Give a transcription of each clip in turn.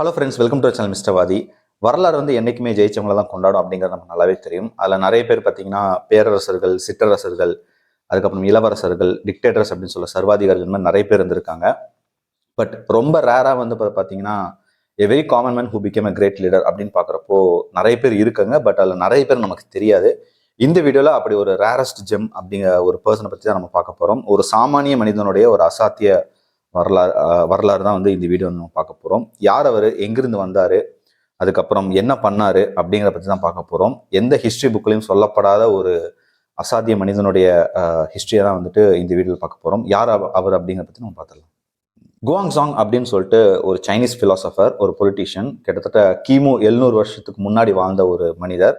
Hello friends welcome to channel mister வாதி வரலாறு வந்து என்றைக்குமே ஜெயிச்சவங்கள தான் கொண்டாடும் அப்படிங்கிறது நமக்கு நல்லாவே தெரியும். அதில் நிறைய பேர் பார்த்தீங்கன்னா பேரரசர்கள் சிற்றரசர்கள் அதுக்கப்புறம் இளவரசர்கள் டிக்டேட்டர்ஸ் அப்படின்னு சொல்ல சர்வாதிகாரிகள் மாதிரி நிறைய பேர் இருந்திருக்காங்க. பட் ரொம்ப ரேராக வந்து இப்போ பார்த்தீங்கன்னா a very common man who became a great leader அப்படின்னு பார்க்குறப்போ நிறைய பேர் இருக்காங்க. பட் அதில் நிறைய பேர் நமக்கு தெரியாது. இந்த வீடியோவில் அப்படி ஒரு ரேரஸ்ட் ஜெம் அப்படிங்கிற ஒரு பர்சனை பற்றி தான் நம்ம பார்க்க போகிறோம் ஒரு சாமானிய மனிதனுடைய ஒரு அசாத்திய வரலாறு வரலாறு தான் வந்து இந்த வீடியோ நம்ம பார்க்க போகிறோம் யார் அவர்? எங்கிருந்து வந்தார்? அதுக்கப்புறம் என்ன பண்ணார்? அப்படிங்கிறத பற்றி தான் பார்க்க போகிறோம் எந்த ஹிஸ்ட்ரி புக்லையும் சொல்லப்படாத ஒரு அசாத்திய மனிதனுடைய ஹிஸ்ட்ரியை தான் வந்துட்டு இந்த வீடியோவில் பார்க்க போகிறோம் யார் அவ- அவர் அப்படிங்கிறத பற்றி நம்ம பார்த்துடலாம். குவாங் சாங் அப்படின்னு சொல்லிட்டு ஒரு சைனீஸ் ஃபிலாசபர் ஒரு பொலிட்டிஷியன் கிட்டத்தட்ட கிமு எழுநூறு வருஷத்துக்கு முன்னாடி வாழ்ந்த ஒரு மனிதர்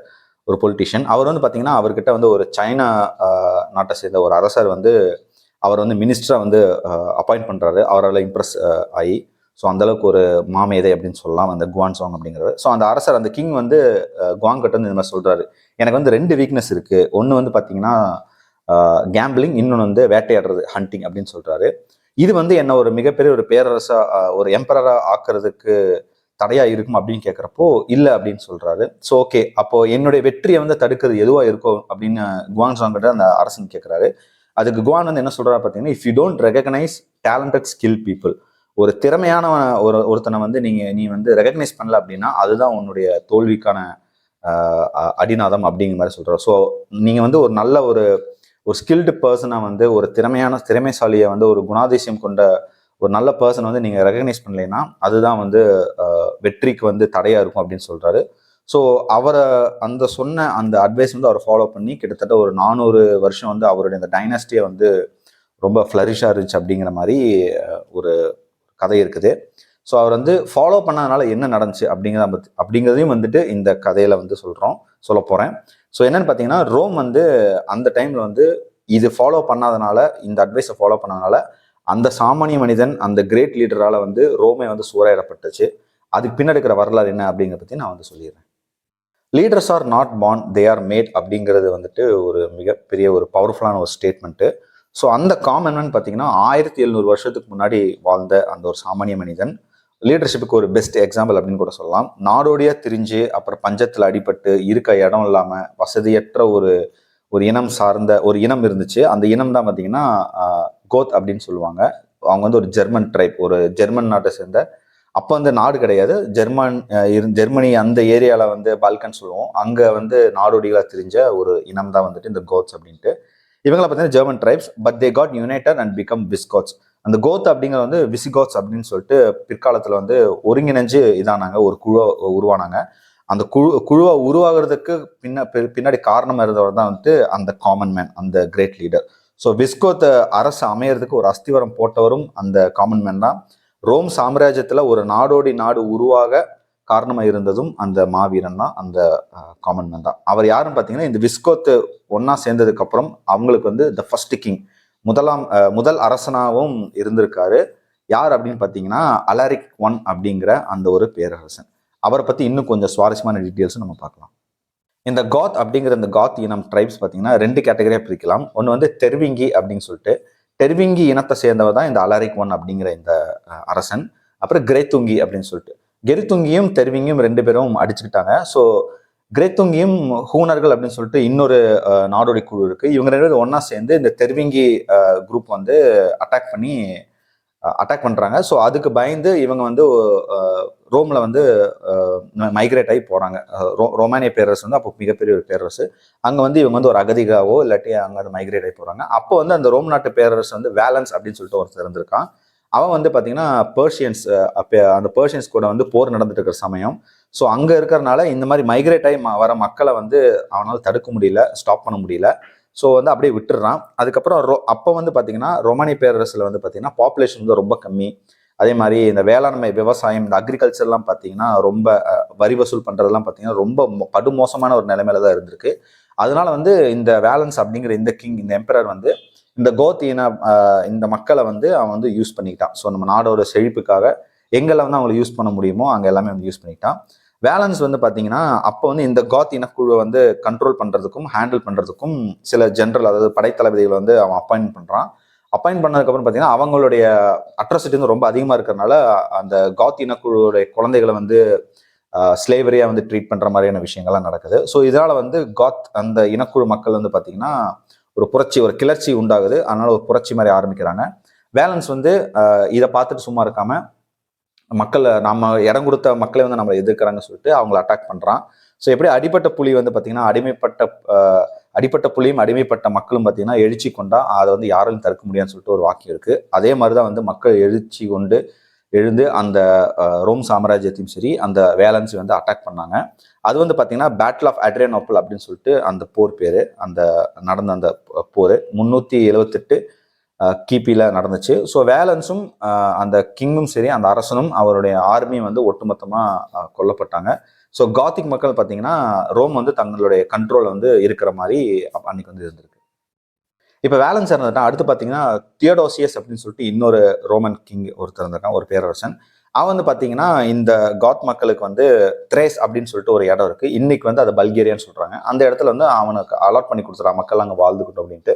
ஒரு பொலிட்டிஷியன் அவர் வந்து பார்த்தீங்கன்னா அவர்கிட்ட வந்து ஒரு சைனா நாட்டை சேர்ந்த ஒரு அரசர் வந்து அவர் வந்து மினிஸ்டராக வந்து அப்பாயிண்ட் பண்ணுறாரு அவரால் இம்ப்ரெஸ் ஆகி ஸோ அந்தளவுக்கு ஒரு மாமேதை அப்படின்னு சொல்லலாம் அந்த குவான் சாங் அப்படிங்கிறது. ஸோ அந்த அரசர் அந்த கிங் வந்து குவாங் கிட்ட வந்து இந்த மாதிரி சொல்கிறாரு எனக்கு வந்து ரெண்டு வீக்னஸ் இருக்குது ஒன்று வந்து பார்த்தீங்கன்னா கேம்பிளிங் இன்னொன்று வந்து வேட்டையாடுறது ஹண்டிங் அப்படின்னு சொல்கிறாரு இது வந்து என்ன ஒரு மிகப்பெரிய ஒரு பேரரசா ஒரு எம்பரராக ஆக்குறதுக்கு தடையாக இருக்கும் அப்படின்னு கேட்குறப்போ இல்லை அப்படின்னு சொல்கிறாரு ஸோ ஓகே அப்போது என்னுடைய வெற்றியை வந்து தடுக்கிறது எதுவாக இருக்கும் அப்படின்னு குவான் சாங் கிட்ட அந்த அரசன் கேட்குறாரு அதுக்கு குவான் வந்து என்ன சொல்றாரு பார்த்தீங்கன்னா if you don't recognise talented skill people ஒரு திறமையான ஒரு ஒருத்தனை வந்து நீங்கள் நீ வந்து ரெகக்னைஸ் பண்ணல அப்படின்னா அதுதான் உன்னுடைய தோல்விக்கான அ- அடிநாதம் அப்படிங்கிற மாதிரி சொல்கிறோம் ஸோ நீங்கள் வந்து ஒரு நல்ல ஒரு ஒரு ஸ்கில்டு பர்சனை வந்து ஒரு திறமையான திறமைசாலியை வந்து ஒரு குணாதிசயம் கொண்ட ஒரு நல்ல பர்சன் வந்து நீங்கள் ரெகக்னைஸ் பண்ணலைன்னா அதுதான் வந்து வெற்றிக்கு வந்து தடையாக இருக்கும் அப்படின்னு சொல்கிறாரு ஸோ அவரை அந்த சொன்ன அந்த அட்வைஸ் வந்து அவர் ஃபாலோ பண்ணி கிட்டத்தட்ட ஒரு நானூறு வருஷம் வந்து அவருடைய அந்த டைனாஸ்டியை வந்து ரொம்ப ஃப்ளரிஷாக இருந்துச்சு அப்படிங்கிற மாதிரி ஒரு கதை இருக்குது. ஸோ அவர் வந்து ஃபாலோ பண்ணதுனால என்ன நடந்துச்சு அப்படிங்கிறத பத்தி அப்படிங்கிறதையும் வந்துட்டு இந்த கதையில் வந்து சொல்கிறோம் சொல்ல போகிறேன் ஸோ என்னன்னு பார்த்தீங்கன்னா ரோம் வந்து அந்த டைமில் வந்து இது ஃபாலோ பண்ணாதனால இந்த அட்வைஸை ஃபாலோ பண்ணதுனால அந்த சாமானிய மனிதன் அந்த கிரேட் லீடரால் வந்து ரோமே வந்து சூறையிடப்பட்டுச்சு. அதுக்கு பின்னாடி இருக்கிற வரலாறு என்ன அப்படிங்கிறத பற்றி நான் வந்து சொல்லிடுறேன். Leaders are not born they are made அப்படிங்கிறது வந்துட்டு ஒரு மிகப்பெரிய ஒரு பவர்ஃபுல்லான ஒரு ஸ்டேட்மெண்ட்டு ஸோ அந்த காமன் பார்த்தீங்கன்னா ஆயிரத்தி எழுநூறு வருஷத்துக்கு முன்னாடி வாழ்ந்த அந்த ஒரு சாமானிய மனிதன். லீடர்ஷிப்புக்கு ஒரு பெஸ்ட் எக்ஸாம்பிள் அப்படின்னு கூட சொல்லலாம். நாடோடியாக திரிஞ்சு அப்புறம் பஞ்சத்தில் அடிபட்டு இருக்க இடம் இல்லாமல் வசதியற்ற ஒரு ஒரு இனம் சார்ந்த ஒரு இனம் இருந்துச்சு. அந்த இனம் தான் பார்த்தீங்கன்னா கோத் அப்படின்னு சொல்லுவாங்க. அவங்க வந்து ஒரு ஜெர்மன் ட்ரைப் ஒரு ஜெர்மன் நாட்டை சேர்ந்த அப்போ வந்து நாடு கிடையாது. ஜெர்மன் இரு- ஜெர்மனி அந்த ஏரியாவில் வந்து பால்கன் சொல்லுவோம். அங்கே வந்து நாடோடிகளாக தெரிஞ்ச ஒரு இனம் தான் வந்துட்டு இந்த கோத்ஸ் அப்படின்ட்டு. இவங்களை பார்த்தீங்கன்னா German tribes but they got united and become Visigoths அந்த கோத் அப்படிங்கிறது வந்து விசிகாட்ஸ் அப்படின்னு சொல்லிட்டு பிற்காலத்தில் வந்து ஒருங்கிணைஞ்சு இதானாங்க ஒரு குழு உருவானாங்க. அந்த குழு குழுவை உருவாகிறதுக்கு பின்ன பி- பின்னாடி காரணமாக இருந்தவர் தான் வந்துட்டு அந்த காமன் மேன் அந்த கிரேட் லீடர் ஸோ விஸ்கோத் அரசு அமையறதுக்கு ஒரு அஸ்திவரம் போட்டவரும் அந்த காமன் மேன் தான். ரோம் சாம்ராஜ்யத்தில் ஒரு நாடோடி நாடு உருவாக காரணமாக இருந்ததும் அந்த மாவீரன் தான் அந்த காமன் மேன் தான். அவர் யாருன்னு பார்த்தீங்கன்னா இந்த விஸ்கோத்து ஒன்றா சேர்ந்ததுக்கு அப்புறம் அவங்களுக்கு வந்து த ஃபர்ஸ்ட் கிங் முதலாம் முதல் அரசனாகவும் இருந்திருக்காரு. யார் அப்படின்னு பார்த்தீங்கன்னா அலாரிக் ஒன் அப்படிங்கிற அந்த ஒரு பேரரசன். அவரை பற்றி இன்னும் கொஞ்சம் சுவாரஸ்யமான டீட்டெயில்ஸும் நம்ம பார்க்கலாம். இந்த காத் அப்படிங்கிற இந்த காத் இனம் ட்ரைப்ஸ் பார்த்தீங்கன்னா ரெண்டு கேட்டகரியாக பிரிக்கலாம். ஒன்று வந்து தெர்விங்கி அப்படின்னு சொல்லிட்டு டெர்விங்கி இனத்தை சேர்ந்தவர் தான் இந்த அலாரிக் ஒன் அப்படிங்கிற இந்த அரசன். அப்புறம் கிரேத்துங்கி அப்படின்னு சொல்லிட்டு. கெரித்துங்கியும் தெருவிங்கியும் ரெண்டு பேரும் அடிச்சுக்கிட்டாங்க. ஸோ கிரேத்துங்கியும் ஹூனர்கள் அப்படின்னு சொல்லிட்டு இன்னொரு நாடோடி குழு இருக்கு. இவங்க ரெண்டு பேரும் ஒன்றா சேர்ந்து இந்த தெருவிங்கி குரூப் வந்து அட்டாக் பண்ணி அட்டாக் பண்ணுறாங்க ஸோ அதுக்கு பயந்து இவங்க வந்து ரோமில் வந்து மைக்ரேட் ஆகி போகிறாங்க ரோ- ரோமானிய பேரரசு வந்து அப்போ மிகப்பெரிய ஒரு பேரரசு. அங்கே வந்து இவங்க வந்து ஒரு அகதிகாவோ இல்லாட்டி அங்கே வந்து மைக்ரேட் ஆகி போகிறாங்க அப்போ வந்து அந்த ரோம் நாட்டு பேரரசு வந்து வேலன்ஸ் அப்படின்னு சொல்லிட்டு ஒருத்தர் இருந்திருக்கான். அவன் வந்து பார்த்தீங்கன்னா பர்ஷியன்ஸ் அப்போ அந்த பர்ஷியன்ஸ் கூட வந்து போர் நடந்துட்டு இருக்கிற சமயம். ஸோ அங்கே இருக்கிறனால இந்த மாதிரி மைக்ரேட் ஆகி வர மக்களை வந்து அவனால் தடுக்க முடியல ஸ்டாப் பண்ண முடியல. ஸோ வந்து அப்படியே விட்டுடுறான் அதுக்கப்புறம் ரோ அப்போ வந்து பார்த்தீங்கன்னா ரொமானி பேரரசில் வந்து பார்த்தீங்கன்னா பாப்புலேஷன் வந்து ரொம்ப கம்மி. அதே மாதிரி இந்த வேளாண்மை விவசாயம் இந்த அக்ரிகல்ச்சர்லாம் பார்த்தீங்கன்னா ரொம்ப வரி வசூல் பண்ணுறதெல்லாம் பார்த்தீங்கன்னா ரொம்ப மோ- படுமோசமான ஒரு நிலைமையில தான் இருந்திருக்கு. அதனால வந்து இந்த வேலன்ஸ் அப்படிங்கிற இந்த கிங் இந்த எம்பரர் வந்து இந்த கோத்தின இந்த மக்களை வந்து அவன் வந்து யூஸ் பண்ணிக்கிட்டான். ஸோ நம்ம நாடோட செழிப்புக்காக எங்கெல்லாம் வந்து அவங்களை யூஸ் பண்ண முடியுமோ அங்கே எல்லாமே வந்து யூஸ் பண்ணிக்கிட்டான். வேலன்ஸ் வந்து பார்த்தீங்கன்னா அப்போ வந்து இந்த காத் இனக்குழுவை வந்து கண்ட்ரோல் பண்ணுறதுக்கும் ஹேண்டில் பண்ணுறதுக்கும் சில ஜென்ரல் அதாவது படைத்தளபதிகளை வந்து அவன் அப்பாயின்ட் பண்ணுறான் அப்பாயிண்ட் பண்ணதுக்கப்புறம் பார்த்தீங்கன்னா அவங்களுடைய அட்ரஸிட்டி வந்து ரொம்ப அதிகமாக இருக்கிறனால அந்த காத் இனக்குழுவுடைய குழந்தைகளை வந்து ஸ்லேவரியாக வந்து ட்ரீட் பண்ணுற மாதிரியான விஷயங்கள்லாம் நடக்குது. ஸோ இதனால் வந்து காத் அந்த இனக்குழு மக்கள் வந்து பார்த்தீங்கன்னா ஒரு புரட்சி ஒரு கிளர்ச்சி உண்டாகுது. அதனால ஒரு புரட்சி மாதிரி ஆரம்பிக்கிறாங்க. வேலன்ஸ் வந்து இதை பார்த்துட்டு சும்மா இருக்காமல் மக்களை நம்ம இடம் கொடுத்த மக்களை வந்து நம்மளை எதிர்க்கிறாங்கன்னு சொல்லிட்டு அவங்கள அட்டாக் பண்ணுறான் ஸோ எப்படி அடிப்பட்ட புலி வந்து பார்த்தீங்கன்னா அடிமைப்பட்ட அடிப்பட்ட புலியும் அடிமைப்பட்ட மக்களும் பார்த்தீங்கன்னா எழுச்சி கொண்டா அதை வந்து யாராலும் தடுக்க முடியாதுன்னு சொல்லிட்டு ஒரு வாக்கியம் இருக்கு. அதே மாதிரி தான் வந்து மக்கள் எழுச்சி கொண்டு எழுந்து அந்த ரோம் சாம்ராஜ்யத்தையும் சரி அந்த வேலன்ஸ் வந்து அட்டாக் பண்ணாங்க. அது வந்து பார்த்தீங்கன்னா பேட்டில் ஆஃப் அட்ரியனோப்பல் அப்படின்னு சொல்லிட்டு அந்த போர் பேர் அந்த நடந்த அந்த போர். முந்நூற்றி எழுவத்தெட்டு கிபியில் நடந்துச்சு. ஸோ வேலன்ஸும் அந்த கிங்கும் சரி அந்த அரசனும் அவருடைய ஆர்மியும் வந்து ஒட்டுமொத்தமாக கொல்லப்பட்டாங்க. ஸோ காத்திக் மக்கள் பார்த்தீங்கன்னா ரோம் வந்து தங்களுடைய கண்ட்ரோல் வந்து இருக்கிற மாதிரி அன்னைக்கு வந்து இருந்திருக்கு. இப்போ வேலன்ஸ் இருந்துட்டா அடுத்து பார்த்தீங்கன்னா தியோடோசியஸ் அப்படின்னு சொல்லிட்டு இன்னொரு ரோமன் கிங் ஒருத்தர் இருந்திருக்கான் ஒரு பேரரசன். அவன் வந்து பார்த்தீங்கன்னா இந்த காத் மக்களுக்கு வந்து த்ரேஸ் அப்படின்னு சொல்லிட்டு ஒரு இடம் இருக்குது இன்னைக்கு வந்து அதை பல்கேரியான்னு சொல்கிறாங்க அந்த இடத்துல வந்து அவனுக்கு அலாட் பண்ணி கொடுத்துறான் மக்கள் அங்கே வாழ்ந்துக்கிட்டோம் அப்படின்ட்டு.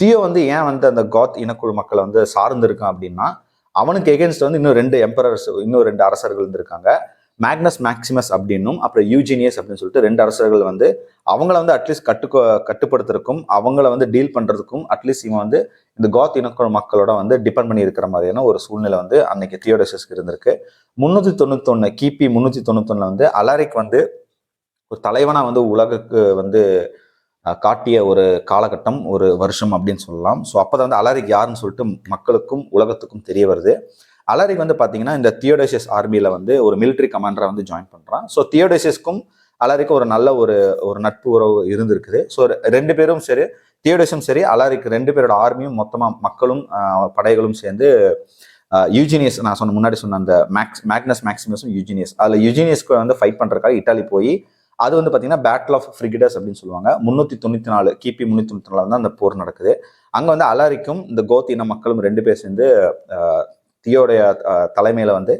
தியோ வந்து ஏன் வந்து அந்த காத் இனக்குழு மக்களை வந்து சார்ந்திருக்கான் அப்படின்னா அவனுக்கு எகென்ஸ்ட் வந்து இன்னும் ரெண்டு எம்பரர்ஸ் இன்னும் ரெண்டு அரசர்கள் இருந்திருக்காங்க. மேக்னஸ் மேக்சிமஸ் அப்படின்னும் அப்புறம் யூஜினியஸ் அப்படின்னு சொல்லிட்டு ரெண்டு அரசர்கள் வந்து அவங்கள வந்து அட்லீஸ்ட் கட்டு கட்டுப்படுத்துறதுக்கும் அவங்கள வந்து டீல் பண்ணுறதுக்கும் அட்லீஸ்ட் இவன் வந்து இந்த காத் இனக்குழு மக்களோட வந்து டிபெண்ட் பண்ணி இருக்கிற மாதிரியான ஒரு சூழ்நிலை வந்து அன்னைக்கு தியோடசஸ்க்கு இருந்திருக்கு. முந்நூற்றி தொண்ணூத்தொன்னு கிபி முந்நூற்றி தொண்ணூத்தொன்னு வந்து அலாரிக் வந்து ஒரு தலைவனாக வந்து உலகுக்கு வந்து காட்டிய ஒரு காலகட்டம் ஒரு வருஷம் அப்படின்னு சொல்லலாம். ஸோ அப்போதான் வந்து அலாரிக் யாருன்னு சொல்லிட்டு மக்களுக்கும் உலகத்துக்கும் தெரிய வருது. அலாரிக் வந்து பார்த்தீங்கன்னா இந்த தியோடேசியஸ் ஆர்மியில் வந்து ஒரு மிலிட்ரி கமாண்டரை வந்து ஜாயின் பண்ணுறான் ஸோ தியோடேசியஸ்க்கும் அலாரிக்கும் ஒரு நல்ல ஒரு ஒரு நட்பு உறவு இருந்திருக்குது. ஸோ ரெண்டு பேரும் சரி தியோடேசியும் சரி அலாரிக் ரெண்டு பேரோட ஆர்மியும் மொத்தமாக மக்களும் படைகளும் சேர்ந்து யூஜினியஸ் நான் சொன்ன முன்னாடி சொன்ன அந்த மேக்ஸ் மேக்னஸ் மேக்ஸிமஸும் யூஜினியஸ். அதில் யூஜினியஸ்க்கு வந்து ஃபைட் பண்ணுறதுக்காக இட்டாலி போய் அது வந்து பார்த்தீங்கன்னா பேட்டில் ஆஃப் ஃப்ரிகிடஸ் அப்படின்னு சொல்லுவாங்க. முந்நூற்றி தொண்ணூற்றி நாலு கிபி முந்நூற்றி தொண்ணூற்றி நாலு வந்து அந்த போர் நடக்குது. அங்கே வந்து அலாரிக்கும் இந்த கோத் இன மக்களும் ரெண்டு பேர் சேர்ந்து தியோடைய தலைமையில் வந்து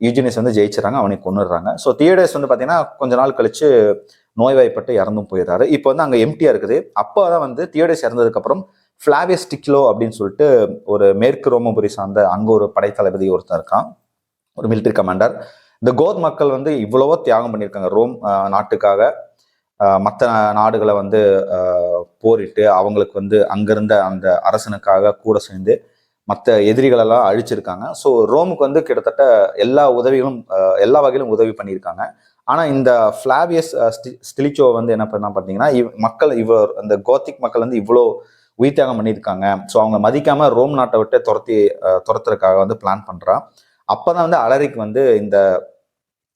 யூஜினியஸ் வந்து ஜெயிச்சிடறாங்க அவனை கொண்டுடுறாங்க ஸோ தியோடஸ் வந்து பார்த்தீங்கன்னா கொஞ்ச நாள் கழிச்சு நோய்வாய்ப்பட்டு இறந்தும் போயிடுறாரு. இப்போ வந்து அங்கே எம்டியாக இருக்குது. அப்போ தான் வந்து தியோடஸ் இறந்ததுக்கப்புறம் ஃபிளாவியஸ் டிக்லோ அப்படின்னு சொல்லிட்டு ஒரு மேற்கு ரோமபுரி சார்ந்த அங்கே ஒரு படைத்தளபதி ஒருத்தர் இருக்கான். ஒரு மிலிட்ரி கமாண்டர் இந்த கோத் மக்கள் வந்து இவ்வளவோ தியாகம் பண்ணியிருக்காங்க. ரோம் நாட்டுக்காக. மற்ற நாடுகளை வந்து போரிட்டு அவங்களுக்கு வந்து அங்கிருந்த அந்த அரசனுக்காக கூட சேர்ந்து மற்ற எதிரிகளெல்லாம் அழிச்சிருக்காங்க. ஸோ ரோமுக்கு வந்து கிட்டத்தட்ட எல்லா உதவிகளும் எல்லா வகையிலும் உதவி பண்ணியிருக்காங்க. ஆனால் இந்த ஃப்ளாவியஸ் ஸ்டிலிச்சோ வந்து என்ன பண்ணா பார்த்தீங்கன்னா இவ் மக்கள் இவர் அந்த கோத்திக் மக்கள் வந்து இவ்வளோ உயிர் தியாகம் பண்ணியிருக்காங்க. ஸோ அவங்க மதிக்காம ரோம் நாட்டை விட்டு துரத்தி துரத்துறதுக்காக வந்து பிளான் பண்ணுறான் அப்போ தான் வந்து அலரிக் வந்து இந்த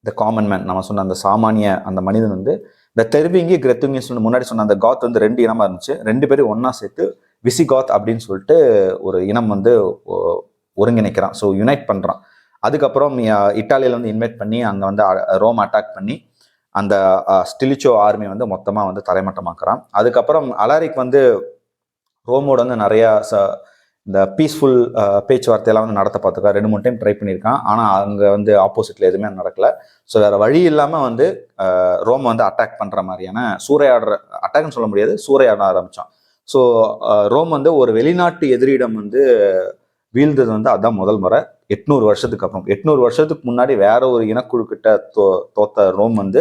இந்த காமன் மேன் நம்ம சொன்ன அந்த சாமானிய அந்த மனிதன் வந்து இந்த தெருவிங்கி கிரெத்துங்கி சொன்ன முன்னாடி சொன்ன அந்த காத் வந்து ரெண்டு இனமா இருந்துச்சு. ரெண்டு பேரும் ஒன்றா சேர்த்து விசிகாத் அப்படின்னு சொல்லிட்டு ஒரு இனம் வந்து ஒருங்கிணைக்கிறான். ஸோ யுனைட் பண்றான். அதுக்கப்புறம் இட்டாலியில் இட்டாலியில வந்து இன்வைட் பண்ணி அங்க வந்து அ- ரோம் அட்டாக் பண்ணி அந்த ஸ்டிலிச்சோ ஆர்மி வந்து மொத்தமா வந்து தரைமட்டமாக்குறான். அதுக்கப்புறம் அலாரிக் வந்து ரோமோட வந்து நிறைய ச இந்த பீஸ்ஃபுல் பேச்சுவார்த்தையெல்லாம் வந்து நடத்த பார்த்துக்கா ரெண்டு மூணு டைம் ட்ரை பண்ணியிருக்கான். ஆனால் அங்கே வந்து ஆப்போசிட்ல எதுவுமே நடக்கல. ஸோ வேற வழி இல்லாமல் வந்து ரோம் வந்து அட்டாக் பண்ணுற மாதிரியான சூறையாடுற அட்டாக்னு சொல்ல முடியாது சூறையாட ஆரம்பித்தோம் ஸோ ரோம் வந்து ஒரு வெளிநாட்டு எதிரியிடம் வந்து வீழ்ந்தது வந்து அதான் முதல் முறை. எட்நூறு வருஷத்துக்கு அப்புறம். எட்நூறு வருஷத்துக்கு முன்னாடி வேற ஒரு இனக்குழு கிட்ட தோ தோத்த ரோம் வந்து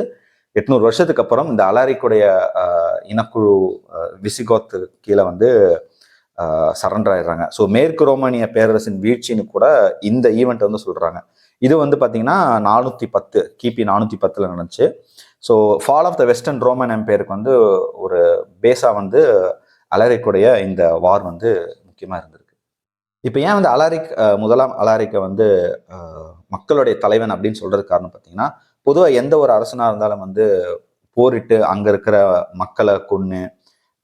எட்நூறு வருஷத்துக்கு அப்புறம் இந்த அலாரிக்குடைய இனக்குழு விசிகோத்து கீழே வந்து சரண்டர் ஆயிடுறாங்க. ஸோ மேற்கு ரோமானிய பேரரசின் வீழ்ச்சின்னு கூட இந்த ஈவெண்ட் வந்து சொல்கிறாங்க இது வந்து பார்த்தீங்கன்னா நானூற்றி பத்து கிபி நானூற்றி பத்தில் நடந்துச்சு. So fall of the western Roman எம்பையருக்கு வந்து ஒரு பேஸாக வந்து அலாரிக்குடைய இந்த வார் வந்து முக்கியமாக இருந்திருக்கு. இப்போ ஏன் வந்து அலாரிக் முதலாம் அலாரிக்கை வந்து மக்களுடைய தலைவன் அப்படின்னு சொல்கிறதுக்கு காரணம் பார்த்தீங்கன்னா பொதுவாக எந்த ஒரு அரசனாக இருந்தாலும் வந்து போரிட்டு அங்கே இருக்கிற மக்களை கொன்று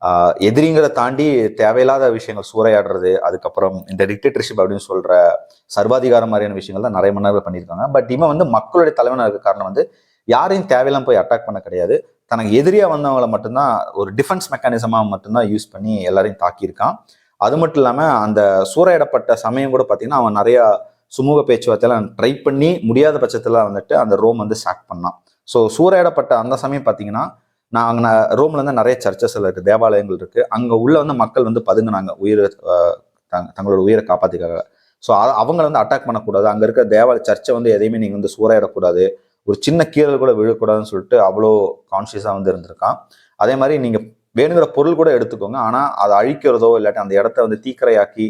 ஆஹ் எதிரிங்கிறத தாண்டி தேவையில்லாத விஷயங்கள் சூறையாடுறது அதுக்கப்புறம் இந்த டிக்டேட்டர்ஷிப் அப்படின்னு சொல்ற சர்வாதிகாரம் மாதிரியான விஷயங்கள் தான் நிறைய மன்னர்கள் பண்ணியிருக்காங்க. பட் இவன் வந்து மக்களுடைய தலைவனாக இருக்க காரணம் வந்து யாரையும் தேவையில்லாம போய் அட்டாக் பண்ண கிடையாது. தனக்கு எதிரியா வந்தவங்கள மட்டும்தான் ஒரு டிஃபென்ஸ் மெக்கானிசமா மட்டும்தான் யூஸ் பண்ணி எல்லாரையும் தாக்கியிருக்கான். அது மட்டும் இல்லாம அந்த சூறையாடப்பட்ட சமயம் கூட பார்த்தீங்கன்னா அவன் நிறைய சுமூக பேச்சுவார்த்தையெல்லாம் ட்ரை பண்ணி முடியாத பட்சத்துல வந்துட்டு அந்த ரோம் வந்து சாக் பண்ணான். ஸோ சூறையாடப்பட்ட அந்த சமயம் பார்த்தீங்கன்னா நான் அங்கே ரோம்ல இருந்து நிறைய சர்ச்சஸ் இருக்கு தேவாலயங்கள் இருக்கு. அங்க உள்ள வந்து மக்கள் வந்து பதுங்கினாங்க உயிர் தங்களோட உயிரை காப்பாற்றிக்காக ஸோ அவங்கள வந்து அட்டாக் பண்ணக்கூடாது. அங்கே இருக்க தேவாலய சர்ச்சை வந்து எதையுமே நீங்கள் வந்து சூறையிடக்கூடாது. ஒரு சின்ன கீழல் கூட விழக்கூடாதுன்னு சொல்லிட்டு அவ்வளோ கான்ஷியஸாக வந்து இருந்திருக்கான். அதே மாதிரி நீங்கள் வேணுங்கிற பொருள் கூட எடுத்துக்கோங்க. ஆனால் அதை அழிக்கிறதோ இல்லாட்டி அந்த இடத்த வந்து தீக்கரையாக்கி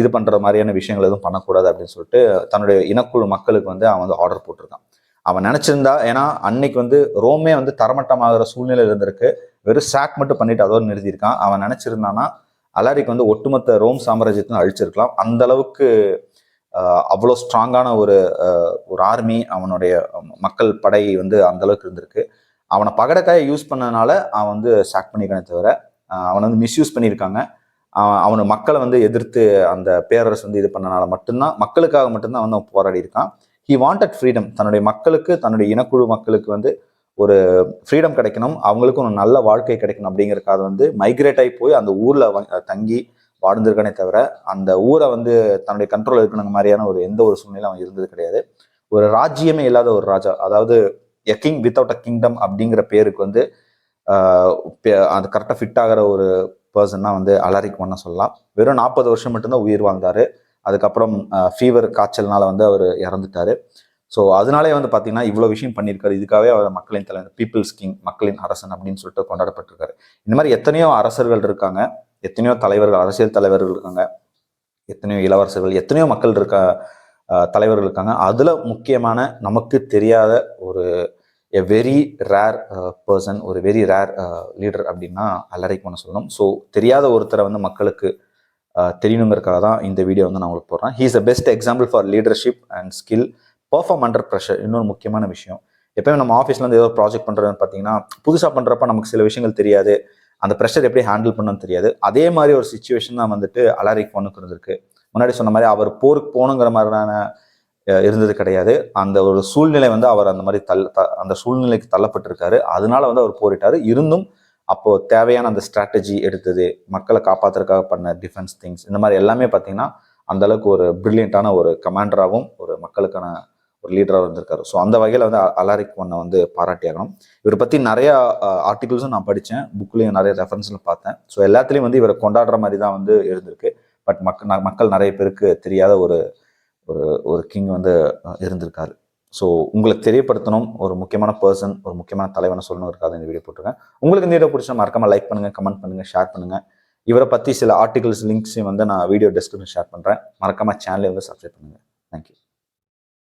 இது பண்ணுற மாதிரியான விஷயங்கள் எதுவும் பண்ணக்கூடாது அப்படின்னு சொல்லிட்டு தன்னுடைய இனக்குழு மக்களுக்கு வந்து அவன் வந்து ஆர்டர் போட்டிருக்கான். அவன் நினச்சிருந்தா ஏன்னா அன்னைக்கு வந்து ரோமே வந்து தரமட்டமாகிற சூழ்நிலை இருந்திருக்கு. வெறும் சாக் மட்டும் பண்ணிட்டு அதோடு நிறுத்தியிருக்கான். அவன் நினச்சிருந்தான்னா அலாரிக்கு வந்து ஒட்டுமொத்த ரோம் சாம்ராஜ்யத்தையும் அழிச்சிருக்கலாம். அந்த அளவுக்கு அவ்வளோ ஸ்ட்ராங்கான ஒரு ஒரு ஆர்மி அவனுடைய மக்கள் படை வந்து அந்த அளவுக்கு இருந்திருக்கு. அவனை பகடக்காயை யூஸ் பண்ணனால அவன் வந்து சாக் பண்ணியிருக்கானே தவிர அவனை வந்து மிஸ்யூஸ் பண்ணியிருக்காங்க அவன் அவனை மக்களை வந்து எதிர்த்து அந்த பேரரசு வந்து இது பண்ணனால மட்டும்தான் மக்களுக்காக மட்டும்தான் வந்து அவன் போராடி இருக்கான் ஹி வாண்டட் ஃப்ரீடம் தன்னுடைய மக்களுக்கு தன்னுடைய இனக்குழு மக்களுக்கு வந்து ஒரு ஃப்ரீடம் கிடைக்கணும். அவங்களுக்கும் ஒரு நல்ல வாழ்க்கை கிடைக்கணும் அப்படிங்கிறக்காக வந்து மைக்ரேட் ஆகி போய் அந்த ஊரில் வ- தங்கி வாழ்ந்திருக்கானே தவிர அந்த ஊரை வந்து தன்னுடைய கண்ட்ரோல் இருக்கணுங்க மாதிரியான ஒரு எந்த ஒரு சூழ்நிலை அவன் இருந்தது கிடையாது. ஒரு ராஜ்யமே இல்லாத ஒரு ராஜா. அதாவது a king without a kingdom அப்படிங்கிற பேருக்கு வந்து அது கரெக்டாக ஃபிட் ஆகிற ஒரு பர்சன்னா வந்து அலாரிக் ஒன்ன சொல்லலாம். வெறும் நாற்பது வருஷம் மட்டும்தான் உயிர் வாழ்ந்தாரு. அதுக்கப்புறம் ஃபீவர் காய்ச்சல்னால வந்து அவர் இறந்துட்டாரு. ஸோ அதனாலே வந்து பார்த்தீங்கன்னா இவ்வளோ விஷயம் பண்ணியிருக்காரு. இதுக்காகவே அவர் மக்களின் தலைவர் பீப்புள்ஸ் கிங் மக்களின் அரசன் அப்படின்னு சொல்லிட்டு கொண்டாடப்பட்டிருக்காரு. இந்த மாதிரி எத்தனையோ அரசர்கள் இருக்காங்க. எத்தனையோ தலைவர்கள் அரசியல் தலைவர்கள் இருக்காங்க. எத்தனையோ இளவரசர்கள் எத்தனையோ மக்கள் இருக்க தலைவர்கள் இருக்காங்க. அதில் முக்கியமான நமக்கு தெரியாத ஒரு எ வெரி ரேர் பர்சன் ஒரு வெரி ரேர் லீடர் அப்படின்னா அல்லறைக்கு ஒன்று சொல்லணும். ஸோ தெரியாத ஒருத்தரை வந்து மக்களுக்கு தெரியணுங்கிறக்காக தான் இந்த வீடியோ வந்து நான் உங்களுக்கு போடுறேன். He is a best example for leadership and skill perform under pressure இன்னொரு முக்கியமான விஷயம். எப்பயுமே நம்ம ஆஃபீஸ்ல இருந்து ஏதோ ப்ராஜெக்ட் பண்றதுன்னு பார்த்தீங்கன்னா புதுசாக பண்றப்ப நமக்கு சில விஷயங்கள் தெரியாது. அந்த ப்ரெஷர் எப்படி ஹேண்டில் பண்ணணும்னு தெரியாது. அதே மாதிரி ஒரு சுச்சுவேஷன் தான் வந்துட்டு அலாரிக் ஒன்றுக்கு இருந்திருக்கு. முன்னாடி சொன்ன மாதிரி அவர் போருக்கு போகணுங்கிற மாதிரியான இருந்தது கிடையாது. அந்த ஒரு சூழ்நிலை வந்து அவர் அந்த மாதிரி தள்ள த- அந்த சூழ்நிலைக்கு தள்ளப்பட்டிருக்காரு. அதனால வந்து அவர் போரிட்டார். இருந்தும் அப்போது தேவையான அந்த ஸ்ட்ராட்டஜி எடுத்தது மக்களை காப்பாத்துறதுக்காக பண்ண டிஃபென்ஸ் திங்ஸ் இந்த மாதிரி எல்லாமே பார்த்தீங்கன்னா அந்த அளவுக்கு ஒரு ப்ரில்லியண்ட்டான ஒரு கமாண்டராகவும் ஒரு மக்களுக்கான ஒரு லீடராக இருந்திருக்காரு. ஸோ அந்த வகையில் வந்து அலாரிக் ஒன்னை வந்து பாராட்டியாகணும். இவரை பற்றி நிறையா ஆர்டிகிள்ஸும் நான் படித்தேன். புக்லேயும் நிறைய ரெஃபரன்ஸில் பார்த்தேன். ஸோ எல்லாத்துலேயும் வந்து இவரை கொண்டாடுற மாதிரி தான் வந்து இருந்திருக்கு. பட் மக்கள் மக்கள் நிறைய பேருக்கு தெரியாத ஒரு ஒரு ஒரு கிங் வந்து இருந்திருக்காரு. ஸோ உங்களுக்கு தெரியப்படுத்தணும் ஒரு முக்கியமான பர்சன் ஒரு முக்கியமான தலைவனை சொல்லணும் இருக்காது இந்த வீடியோ போட்டிருக்கேன். உங்களுக்கு இந்த வீடியோ பிடிச்சா மறக்காம லைக் பண்ணுங்கள் கமெண்ட் பண்ணுங்க ஷேர் பண்ணுங்கள் இவரை பற்றி சில ஆர்டிகல்ஸ் லிங்க்ஸையும் வந்து நான் வீடியோ டெஸ்கிரிப்ஷன் ஷேர் பண்ணுறேன் மறக்காம சேனலை வந்து சப்ஸ்கிரைப் பண்ணுங்கள் தேங்க்யூ